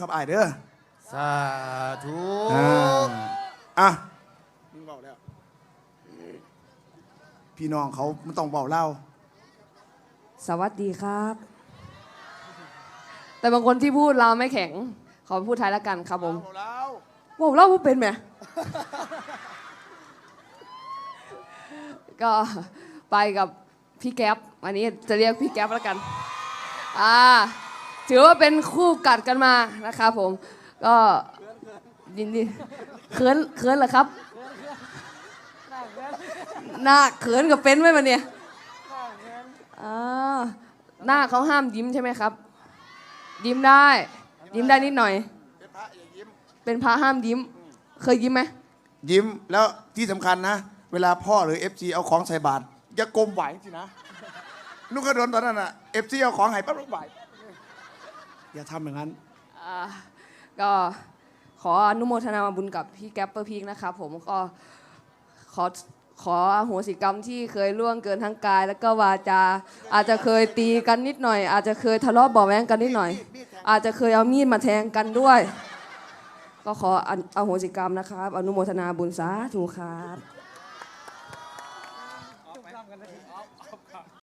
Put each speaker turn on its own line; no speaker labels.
ครับอายเด้อ
สาธุ
อ่าอะมึงเบาแล้ว พี่น้องเขาไม่ต้องเบาเล่า
สวัสดีครับ แต่บางคนที่พูดเราวไม่แข็ง ขอพูดไทยแล้วกันครับผม
เบาเล่า
บอกเล่าว่าเป็นไหม ก็ไปกับพี่แก๊ปอันนี้จะเรียกพี่แก๊ปแล้วกัน อ่า ถือว่าเป็นคู่กัดกันมานะครับผม ก็ยินดีเขินเขินเหรอครับหน้าเขินกับเป็นไหมมันเนี่ยอ่าหน้าเขาห้ามยิ้มใช่ไหมครับ ยิ้มได้ ยิ้มได้นิดหน่อย
เป็นพระอย่ายิ้ม
เป็นพระห้ามยิ้ม เคยยิ้มไหม
ยิ้มแล้วที่สำคัญนะ เวลาพ่อหรือเอฟซีเอาของใส่บาตรอย่ากลมไหวสินะนุกกระโดนตอนนั้นอะเอฟซีเอาของให้ปั๊บลูกไหว อย่าทำอย่างนั้น
อ่าก็ขออนุโมทนาบุญกับพี่แก๊ปเปอร์พีกนะครับผมก็ขอขออโหสิกรรมที่เคยล่วงเกินทั้งกาย แล้วก็วาจา อาจจะเคยตีกันนิดหน่อย อาจจะเคยทะเลาะเบาะแว้งกันนิดหน่อย อาจจะเคยเอามีดมาแทงกันด้วย ก็ขอออโหสิกรรมนะครับ อนุโมทนาบุญสาธุครับ